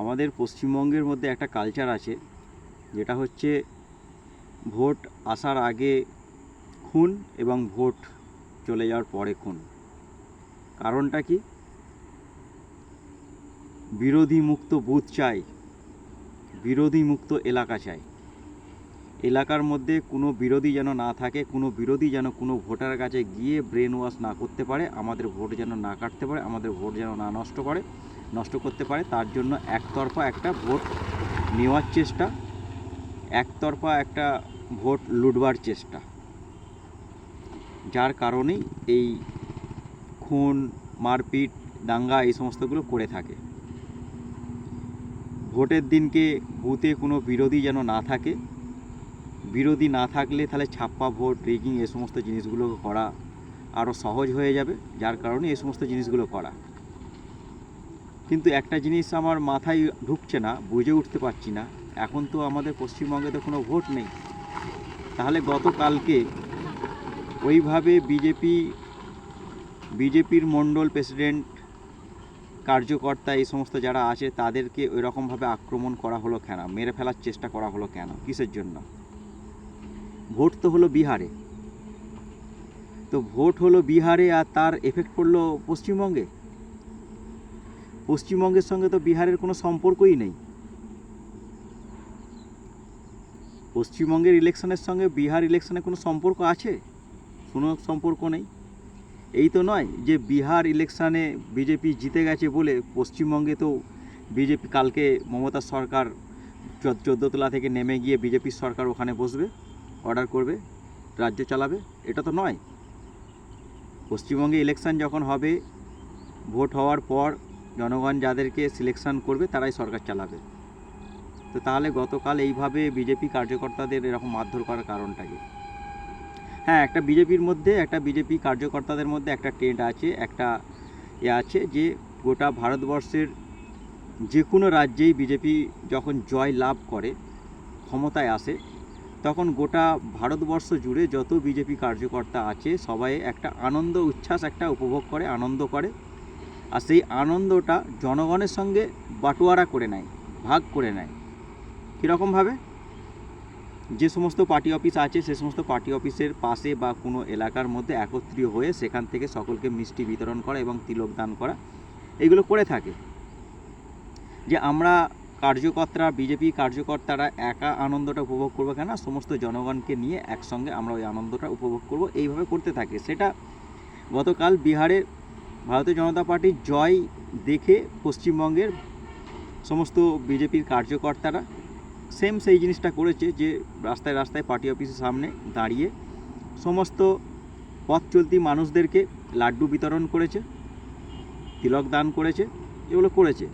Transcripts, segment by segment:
আমাদের পশ্চিমবঙ্গের মধ্যে একটা কালচার আছে, যেটা হচ্ছে ভোট আসার আগে খুন এবং ভোট চলে যাওয়ার পরে খুন। কারণটা কি? বিরোধী মুক্ত বুথ চাই, বিরোধী মুক্ত এলাকা চাই। এলাকার মধ্যে কোনো বিরোধী যেন না থাকে, কোনো বিরোধী যেন কোনো ভোটার কাছে গিয়ে ব্রেন ওয়াশ না করতে পারে, আমাদের ভোট যেন না কাটতে পারে, আমাদের ভোট যেন না নষ্ট করে। নষ্ট করতে পারে, তার জন্য একতরফা একটা ভোট নেওয়ার চেষ্টা, একতরফা একটা ভোট লুটবার চেষ্টা। যার কারণেই এই খুন, মারপিট, দাঙ্গা এই সমস্তগুলো করে থাকে। ভোটের দিনকে বুথে কোনো বিরোধী যেন না থাকে, বিরোধী না থাকলে তাহলে ছাপ্পা ভোট, রেগিং এ সমস্ত জিনিসগুলো করা আরও সহজ হয়ে যাবে, যার কারণে এই সমস্ত জিনিসগুলো করা। কিন্তু একটা জিনিস আমার মাথায় ঢুকছে না, বুঝে উঠতে পারছি না। এখন তো আমাদের পশ্চিমবঙ্গে তো কোনো ভোট নেই। তাহলে গতকালকে ওইভাবে বিজেপি, বিজেপির মণ্ডল প্রেসিডেন্ট, কার্যকর্তা এই সমস্ত যারা আছে, তাদেরকে ওই রকমভাবে আক্রমণ করা হলো কেন? মেরে ফেলার চেষ্টা করা হলো কেন? কিসের জন্য? ভোট তো হলো বিহারে। তো ভোট হলো বিহারে আর তার এফেক্ট পড়ল পশ্চিমবঙ্গে? পশ্চিমবঙ্গের সঙ্গে তো বিহারের কোনো সম্পর্কই নেই। পশ্চিমবঙ্গের ইলেকশনের সঙ্গে বিহার ইলেকশনে কোনো সম্পর্ক আছে? কোনো সম্পর্ক নেই। এই তো নয় যে বিহার ইলেকশানে বিজেপি জিতে গেছে বলে পশ্চিমবঙ্গে তো বিজেপি কালকে মমতা সরকার চোদ্দোতলা থেকে নেমে গিয়ে বিজেপির সরকার ওখানে বসবে অর্ডার করবে, রাজ্য চালাবে, এটা তো নয়। পশ্চিমবঙ্গে ইলেকশান যখন হবে, ভোট হওয়ার পর জনগণ যাদেরকে সিলেকশন করবে, তারাই সরকার চালাবে। তো তাহলে গতকাল এইভাবে বিজেপি কার্যকর্তাদের এরকম মারধর করার কারণটা কি হ্যাঁ একটা বিজেপির মধ্যে, একটা বিজেপি কার্যকর্তাদের মধ্যে একটা ট্রেন্ড আছে, একটা এ আছে যে গোটা ভারতবর্ষের যে কোনো রাজ্যেই বিজেপি যখন জয় লাভ করে, ক্ষমতায় আসে, তখন গোটা ভারতবর্ষ জুড়ে যত বিজেপি কার্যকর্তা আছে, সবাই একটা আনন্দ, উচ্ছ্বাস একটা উপভোগ করে, আনন্দ করে। আর সেই আনন্দটা জনগণের সঙ্গে বাটোয়ারা করে নেয়, ভাগ করে নেয়। কীরকমভাবে যে সমস্ত পার্টি অফিস আছে, সে সমস্ত পার্টি অফিসের পাশে বা কোনো এলাকার মধ্যে একত্রিত হয়ে সেখান থেকে সকলকে মিষ্টি বিতরণ করা এবং তিলক দান করা, এগুলো করে থাকে। যে আমরা কার্যকর্তারা বিজেপি কার্যকর্তারা একা আনন্দটা উপভোগ করব কেন? সমস্ত জনগণকে নিয়ে একসঙ্গে আমরা ওই আনন্দটা উপভোগ করব, এইভাবে করতে থাকে। সেটা গতকাল বিহারের ভারতীয় জনতা পার্টির জয় দেখে পশ্চিমবঙ্গের সমস্ত বিজেপির কার্যকর্তারা সেম সেই জিনিসটা করেছে যে রাস্তায় রাস্তায় পার্টি অফিসের সামনে দাঁড়িয়ে সমস্ত পথ চলতি মানুষদেরকে লাড্ডু বিতরণ করেছে, তিলক দান করেছে, এগুলো করেছে।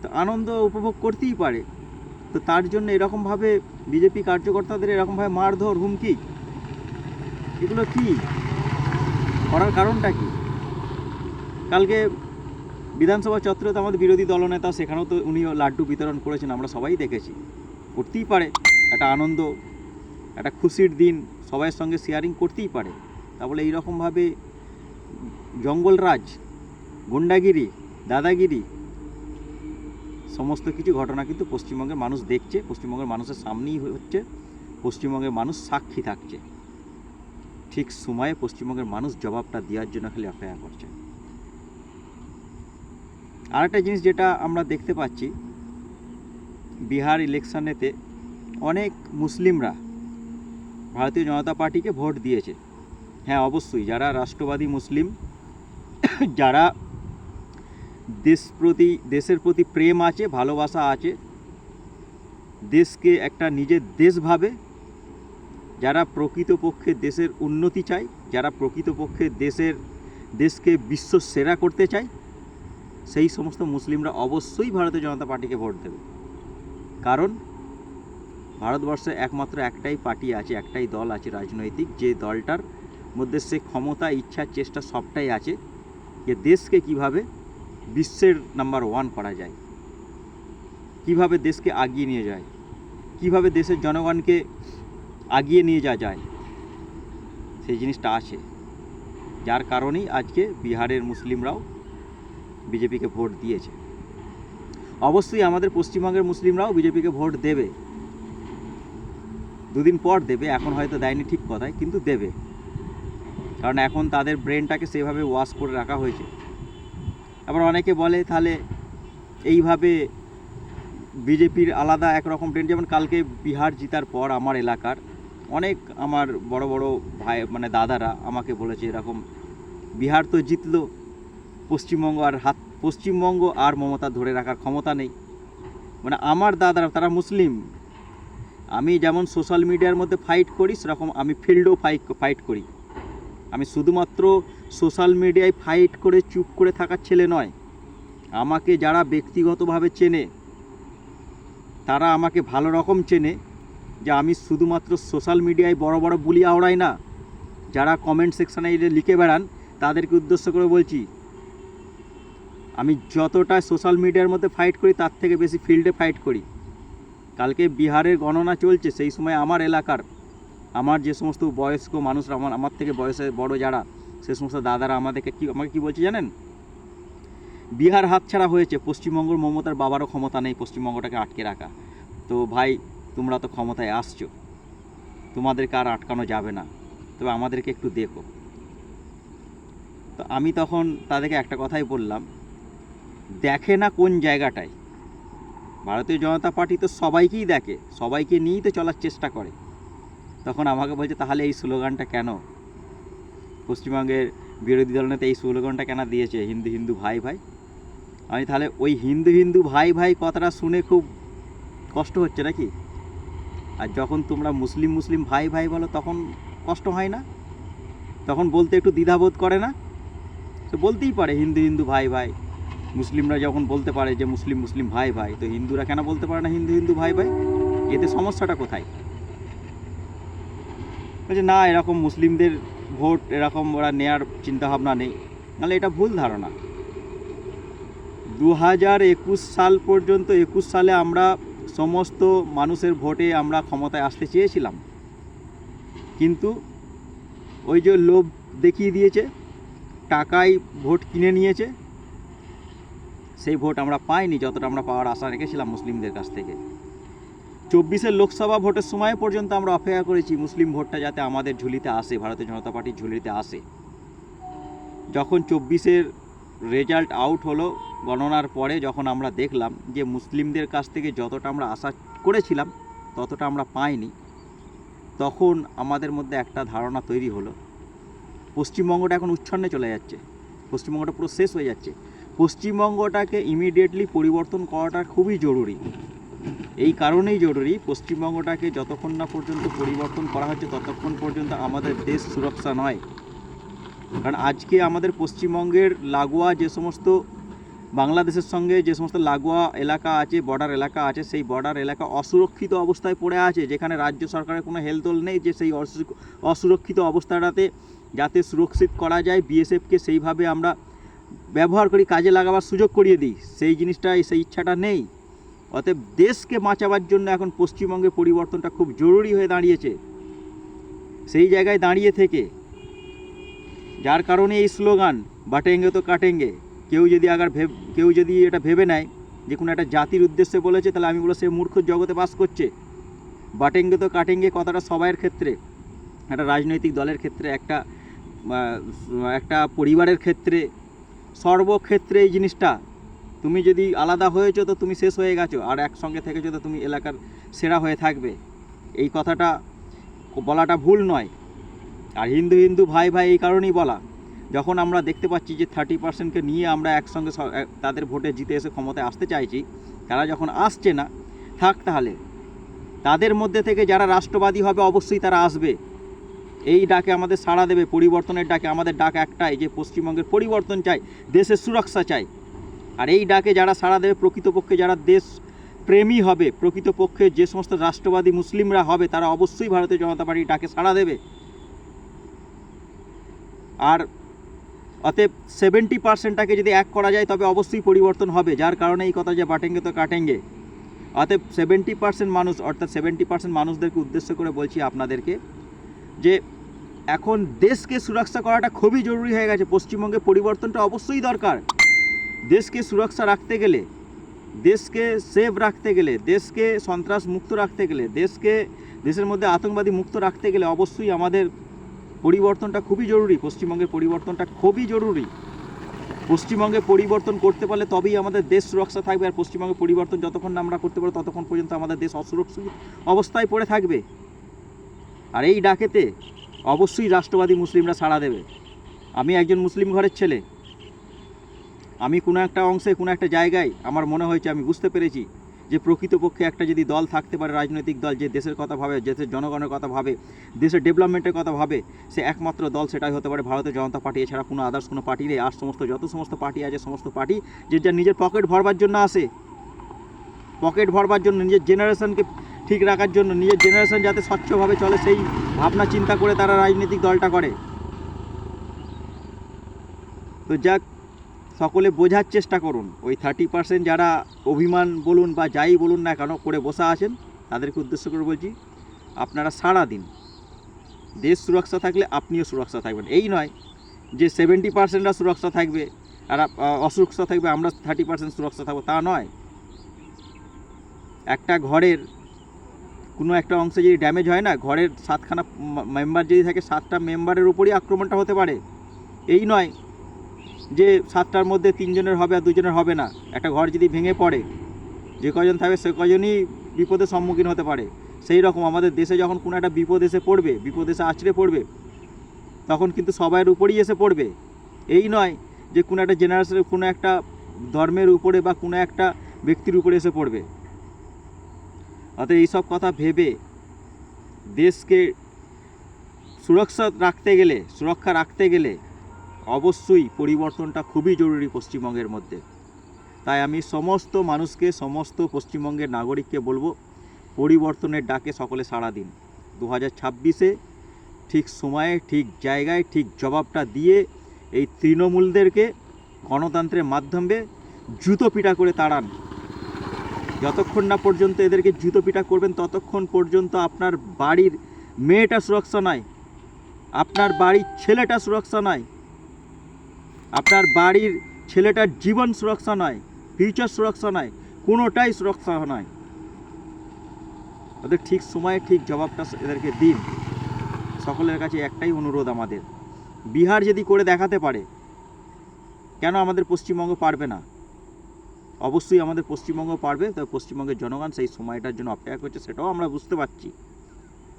তো আনন্দ উপভোগ করতেই পারে। তো তার জন্য এরকমভাবে বিজেপি কার্যকর্তাদের এরকমভাবে মারধর, হুমকি, এগুলো কি? করার কারণটা কি? কালকে বিধানসভা চত্বরে তো আমাদের বিরোধী দলনেতা সেখানেও তো উনিও লাড্ডু বিতরণ করেছেন, আমরা সবাই দেখেছি। করতেই পারে, একটা আনন্দ, একটা খুশির দিন সবাইয়ের সঙ্গে শেয়ারিং করতেই পারে। তা বলে এইরকমভাবে জঙ্গলরাজ, গুন্ডাগিরি, দাদাগিরি, সমস্ত কিছু ঘটনা কিন্তু পশ্চিমবঙ্গের মানুষ দেখছে, পশ্চিমবঙ্গের মানুষের সামনেই হচ্ছে, পশ্চিমবঙ্গের মানুষ সাক্ষী থাকছে। ঠিক সময়ে পশ্চিমবঙ্গের মানুষ জবাবটা দেওয়ার জন্য খালি অপেক্ষা করছে। আরেকটা জিনিস যেটা আমরা দেখতে পাচ্ছি, বিহার ইলেকশনেতে অনেক মুসলিমরা ভারতীয় জনতা পার্টিকে ভোট দিয়েছে। হ্যাঁ অবশ্যই যারা রাষ্ট্রবাদী মুসলিম, যারা দেশ প্রতি, দেশের প্রতি প্রেম আছে, ভালোবাসা আছে, দেশকে একটা নিজের দেশ ভাবে যারা প্রকৃতপক্ষে দেশের উন্নতি চায়, যারা প্রকৃতপক্ষে দেশের, দেশকে বিশ্ব সেরা করতে চায়, সেই সমস্ত মুসলিমরা অবশ্যই ভারতীয় জনতা পার্টিকে ভোট দেবে। কারণ ভারতবর্ষে একমাত্র একটাই পার্টি আছে, একটাই দল আছে রাজনৈতিক, যে দলটার মধ্যে সে ক্ষমতা, ইচ্ছা, চেষ্টা সবটাই আছে যে দেশকে কীভাবে বিশ্বের নাম্বার ওয়ান করা যায়, কীভাবে দেশকে আগিয়ে নিয়ে যায়, কীভাবে দেশের জনগণকে আগিয়ে নিয়ে যাওয়া যায়। সেই জিনিসটা আছে। যার কারণেই আজকে বিহারের মুসলিমরাও বিজেপিকে ভোট দিয়েছে। অবশ্যই আমাদের পশ্চিমবঙ্গের মুসলিমরাও বিজেপিকে ভোট দেবে। দুদিন পর দেবে, এখন হয়তো দেয়নি ঠিক কথায়, কিন্তু দেবে। কারণ এখন তাদের ব্রেনটাকে সেভাবে ওয়াশ করে রাখা হয়েছে। আবার অনেকে বলে, তাহলে এইভাবে বিজেপির আলাদা একরকম ব্রেন। যেমন কালকে বিহার জিতার পর আমার এলাকার অনেক আমার বড় বড় ভাই মানে দাদারা আমাকে বলেছে এরকম, বিহার তো জিতলো, পশ্চিমবঙ্গ আর হাত, পশ্চিমবঙ্গ আর মমতা ধরে রাখার ক্ষমতা নেই। মানে আমার দাদারা, তারা মুসলিম। আমি যেমন সোশ্যাল মিডিয়ার মধ্যে ফাইট করি, সেরকম আমি ফিল্ডেও ফাইট ফাইট করি। আমি শুধুমাত্র সোশ্যাল মিডিয়ায় ফাইট করে, চুপ করে থাকার ছেলে নয়। আমাকে যারা ব্যক্তিগতভাবে চেনে, তারা আমাকে ভালো রকম চেনে। যে আমি শুধুমাত্র সোশ্যাল মিডিয়ায় বড় বড় বুলি আওড়াই না, যারা কমেন্ট সেকশানে লিখে বেড়ান, তাদেরকে উদ্দেশ্য করে বলছি, আমি যতটা সোশ্যাল মিডিয়ার মধ্যে ফাইট করি, তার থেকে বেশি ফিল্ডে ফাইট করি। কালকে বিহারের গণনা চলছে, সেই সময় আমার এলাকার, আমার যে সমস্ত বয়স্ক মানুষরা, আমার আমার থেকে বয়সে বড় যারা, সে সমস্ত দাদারা আমাদেরকে কি, আমাকে কি বলছে জানেন? বিহার হাতছাড়া হয়েছে পশ্চিমবঙ্গ মমতার বাবারও ক্ষমতা নেই পশ্চিমবঙ্গটাকে আটকে রাখা। তো ভাই তোমরা তো ক্ষমতায় আসছো। তোমাদেরকে আর আটকানো যাবে না। তবে আমাদেরকে একটু দেখো। তো আমি তখন তাদেরকে একটা কথাই বললাম, দেখে না কোন জায়গাটায়? ভারতীয় জনতা পার্টি তো সবাইকেই দেখে, সবাইকে নিয়েই তো চলার চেষ্টা করে। তখন আমাকে বলছে, তাহলে এই স্লোগানটা কেন? পশ্চিমবঙ্গের বিরোধী দল নেতা এই স্লোগানটা কেন দিয়েছে? হিন্দু হিন্দু ভাই ভাই। আমি তাহলে ওই হিন্দু হিন্দু ভাই ভাই কথাটা শুনে খুব কষ্ট হচ্ছে নাকি? আর যখন তোমরা মুসলিম মুসলিম ভাই ভাই বলো, তখন কষ্ট হয় না? তখন বলতে একটু দ্বিধাবোধ করে না? তো বলতেই পারে হিন্দু হিন্দু ভাই ভাই। মুসলিমরা যখন বলতে পারে যে মুসলিম মুসলিম ভাই ভাই, তো হিন্দুরা কেন বলতে পারে না হিন্দু হিন্দু ভাই ভাই? এতে সমস্যাটা কোথায়? বলছে, না, এরকম মুসলিমদের ভোট, এরকম ওরা নেয়ার চিন্তাভাবনা নেই। নাহলে এটা ভুল ধারণা। দু হাজার একুশ সাল পর্যন্ত, একুশ সালে আমরা সমস্ত মানুষের ভোটে আমরা ক্ষমতায় আসতে চেয়েছিলাম। কিন্তু ওই যে লোভ দেখিয়ে দিয়েছে টাকায় ভোট কিনে নিয়েছে, সেই ভোট আমরা পাইনি, যতটা আমরা পাওয়ার আশা রেখেছিলাম মুসলিমদের কাছ থেকে। চব্বিশের লোকসভা ভোটের সময় পর্যন্ত আমরা অপেক্ষা করেছি মুসলিম ভোটটা যাতে আমাদের ঝুলিতে আসে, ভারতীয় জনতা পার্টির ঝুলিতে আসে। যখন চব্বিশের রেজাল্ট আউট হলো গণনার পরে যখন আমরা দেখলাম যে মুসলিমদের কাছ থেকে যতটা আমরা আশা করেছিলাম, ততটা আমরা পাইনি, তখন আমাদের মধ্যে একটা ধারণা তৈরি হলো। পশ্চিমবঙ্গটা এখন উচ্ছন্নে চলে যাচ্ছে, পশ্চিমবঙ্গটা পুরো শেষ হয়ে যাচ্ছে। পশ্চিমবঙ্গটাকে ইমিডিয়েটলি পরিবর্তন করাটা খুবই জরুরি। এই কারণেই জরুরি পশ্চিমবঙ্গটাকে যতক্ষণ না পর্যন্ত পরিবর্তন করা হচ্ছে, ততক্ষণ পর্যন্ত আমাদের দেশ সুরক্ষা নয়। কারণ আজকে আমাদের পশ্চিমবঙ্গের লাগোয়া যে সমস্ত বাংলাদেশের সঙ্গে যে সমস্ত লাগোয়া এলাকা আছে বর্ডার এলাকা আছে, সেই বর্ডার এলাকা অসুরক্ষিত অবস্থায় পড়ে আছে, যেখানে রাজ্য সরকারের কোনো হেলদোল নেই, যে সেই অসুরক্ষিত অবস্থাটাতে যাতে সুরক্ষিত করা যায় বিএসএফকে সেইভাবে আমরা ব্যবহার করি, কাজে লাগাবার সুযোগ করিয়ে দিই, সেই জিনিসটা সেই ইচ্ছাটা নেই। অতএব দেশকে বাঁচাবার জন্য এখন পশ্চিমবঙ্গের পরিবর্তনটা খুব জরুরি হয়ে দাঁড়িয়েছে। সেই জায়গায় দাঁড়িয়ে থেকে যার কারণে এই স্লোগান, বাটেঙ্গে তো কাটেঙ্গে। কেউ যদি আগার ভেব, কেউ যদি এটা ভেবে নেয় যে কোনো একটা জাতির উদ্দেশ্যে বলেছে, তাহলে আমি বলো সে মূর্খ জগতে বাস করছে। বাটেঙ্গে তো কাটেঙ্গে কথাটা সবাইয়ের ক্ষেত্রে, একটা রাজনৈতিক দলের ক্ষেত্রে, একটা একটা পরিবারের ক্ষেত্রে, সর্বক্ষেত্রে এই জিনিসটা। তুমি যদি আলাদা হয়েছো তো তুমি শেষ হয়ে গেছো, আর একসঙ্গে থেকেছো তো তুমি এলাকার সেরা হয়ে থাকবে। এই কথাটা বলাটা ভুল নয়। আর হিন্দু হিন্দু ভাই ভাই এই কারণেই বলা, যখন আমরা দেখতে পাচ্ছি যে থার্টি পার্সেন্টকে নিয়ে আমরা একসঙ্গে তাদের ভোটে জিতে এসে ক্ষমতায় আসতে চাইছি, তারা যখন আসছে না, থাক তাহলে। তাদের মধ্যে থেকে যারা রাষ্ট্রবাদী হবে, অবশ্যই তারা আসবে। এই ডাকে আমাদের সাড়া দেবে, পরিবর্তনের ডাকে আমাদের ডাক একটাই, যে পশ্চিমবঙ্গের পরিবর্তন চাই, দেশের সুরক্ষা চাই। আর এই ডাকে যারা সাড়া দেবে, প্রকৃতপক্ষে যারা দেশ প্রেমী হবে, প্রকৃতপক্ষে যে সমস্ত রাষ্ট্রবাদী মুসলিমরা হবে, তারা অবশ্যই ভারতীয় জনতা পার্টির ডাকে সাড়া দেবে। আর অতএব সেভেন্টি পার্সেন্টটাকে যদি এক করা যায়, তবে অবশ্যই পরিবর্তন হবে, যার কারণে এই কথা যে বাটেঙ্গে তো কাটেঙ্গে। অতএব সেভেন্টি পার্সেন্ট মানুষ, অর্থাৎ সেভেন্টি পার্সেন্ট মানুষদেরকে উদ্দেশ্য করে বলছি আপনাদেরকে, যে এখন দেশকে সুরক্ষা করাটা খুবই জরুরি হয়ে গেছে। পশ্চিমবঙ্গে পরিবর্তনটা অবশ্যই দরকার। দেশকে সুরক্ষা রাখতে গেলে, দেশকে সেভ রাখতে গেলে, দেশকে সন্ত্রাস মুক্ত রাখতে গেলে, দেশকে, দেশের মধ্যে আতঙ্কবাদী মুক্ত রাখতে গেলে অবশ্যই আমাদের পরিবর্তনটা খুবই জরুরি, পশ্চিমবঙ্গের পরিবর্তনটা খুবই জরুরি। পশ্চিমবঙ্গে পরিবর্তন করতে পারলে তবেই আমাদের দেশ সুরক্ষা থাকবে আর পশ্চিমবঙ্গে পরিবর্তন যতক্ষণ না আমরা করতে পারব ততক্ষণ পর্যন্ত আমাদের দেশ অসুরক্ষিত অবস্থায় পড়ে থাকবে। আর এই ডাকেতে অবশ্যই রাষ্ট্রবাদী মুসলিমরা সাড়া দেবে। আমি একজন মুসলিম ঘরের ছেলে। আমি কোনো একটা অংশে, কোনো একটা জায়গায় আমার মনে হয়েছে, আমি বুঝতে পেরেছি যে প্রকৃতপক্ষে একটা যদি দল থাকতে পারে, রাজনৈতিক দল, যে দেশের কথা ভাবে দেশের জনগণের কথা ভাবে, দেশের ডেভেলপমেন্টের কথা ভাবে, সে একমাত্র দল সেটাই হতে পারে ভারতীয় জনতা পার্টি। এছাড়া কোনো আদার্স কোনো পার্টি নেই। আর সমস্ত, যত সমস্ত পার্টি আছে, সমস্ত পার্টি যে যার নিজের পকেট ভরবার জন্য আসে পকেট ভরবার জন্য, নিজের জেনারেশনকে ঠিক রাখার জন্য, নিজের জেনারেশন যাতে স্বচ্ছভাবে চলে, সেই ভাবনা, চিন্তা করে তারা রাজনৈতিক দলটা করে। তো যাক সকলে বোঝার চেষ্টা করুন। ওই থার্টি পার্সেন্ট যারা অভিমান বলুন বা যাই বলুন না কেন করে বসা আছেন, তাদেরকে উদ্দেশ্য করে বলছি, আপনারা সারা দিন দেশ সুরক্ষা থাকলে আপনিও সুরক্ষা থাকবেন। এই নয় যে সেভেন্টি পার্সেন্টরা সুরক্ষা থাকবে, আর অসুরক্ষা থাকবে, আমরা থার্টি পার্সেন্ট সুরক্ষা থাকব, তা নয়। একটা ঘরের কোনো একটা অংশে যদি ড্যামেজ হয় না, ঘরের সাতখানা মেম্বার যদি থাকে, সাতটা মেম্বারের উপরই আক্রমণটা হতে পারে। এই নয় যে সাতটার মধ্যে তিনজনের হবে আর দুজনের হবে না। একটা ঘর যদি ভেঙে পড়ে, যে কজন থাকবে সে কজনই বিপদের সম্মুখীন হতে পারে। সেই রকম আমাদের দেশে যখন কোনো একটা বিপদ এসে পড়বে, বিপদ এসে আছড়ে পড়বে, তখন কিন্তু সবাইয়ের উপরেই এসে পড়বে। এই নয় যে কোনো একটা জেনারেশনের কোনো একটা ধর্মের উপরে বা কোনো একটা ব্যক্তির উপরে এসে পড়বে। অতএব এইসব কথা ভেবে দেশকে সুরক্ষা রাখতে গেলে, সুরক্ষা রাখতে গেলে অবশ্যই পরিবর্তনটা খুবই জরুরি পশ্চিমবঙ্গের মধ্যে। তাই আমি সমস্ত মানুষকে, সমস্ত পশ্চিমবঙ্গের নাগরিককে বলব, পরিবর্তনের ডাকে সকলে সাড়া দিন। দু হাজার ছাব্বিশে ঠিক সময়ে, ঠিক জায়গায়, ঠিক জবাবটা দিয়ে এই তৃণমূলদেরকে গণতন্ত্রের মাধ্যমে জুতো পিটা করে তাড়ান। যতক্ষণ না পর্যন্ত এদেরকে জুতো পিটা করবেন, ততক্ষণ পর্যন্ত আপনার বাড়ির মেয়েটা সুরক্ষা নয় আপনার বাড়ির ছেলেটা সুরক্ষা নয় আপনার বাড়ির ছেলেটার জীবন সুরক্ষা নয় ফিউচার সুরক্ষা নয়, কোনোটাই সুরক্ষা নয়। ওদের ঠিক সময়ে ঠিক জবাবটা এদেরকে দিন। সকলের কাছে একটাই অনুরোধ আমাদের। বিহার যদি করে দেখাতে পারে, কেন আমাদের পশ্চিমবঙ্গ পারবে না? অবশ্যই আমাদের পশ্চিমবঙ্গ পারবে, তবে পশ্চিমবঙ্গের জনগণ সেই সময়টার জন্য অপেক্ষা করছে, সেটাও আমরা বুঝতে পারছি।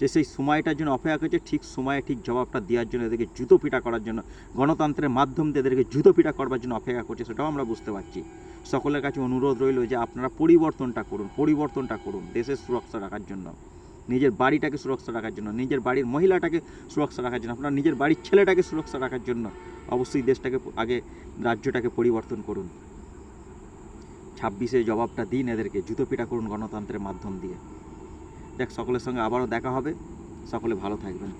যে সেই সময়টার জন্য অপেক্ষা করছে, ঠিক সময়ে ঠিক জবাবটা দেওয়ার জন্য এদেরকে জুতো পিটা করার জন্য, গণতন্ত্রের মাধ্যম দিয়ে এদেরকে জুতো পিটা করবার জন্য অপেক্ষা করছে, সেটাও আমরা বুঝতে পারছি। সকলের কাছে অনুরোধ রইল যে আপনারা পরিবর্তনটা করুন পরিবর্তনটা করুন দেশের সুরক্ষা রাখার জন্য, নিজের বাড়িটাকে সুরক্ষা রাখার জন্য, নিজের বাড়ির মহিলাটাকে সুরক্ষা রাখার জন্য, আপনার নিজের বাড়ির ছেলেটাকে সুরক্ষা রাখার জন্য অবশ্যই দেশটাকে আগে রাজ্যটাকে পরিবর্তন করুন। ছাব্বিশে জবাবটা দিন এদেরকে, জুতো পিটা করুন গণতন্ত্রের মাধ্যম দিয়ে। দেখ সকলের সঙ্গে আবারও দেখা হবে। সকলে ভালো থাকবেন।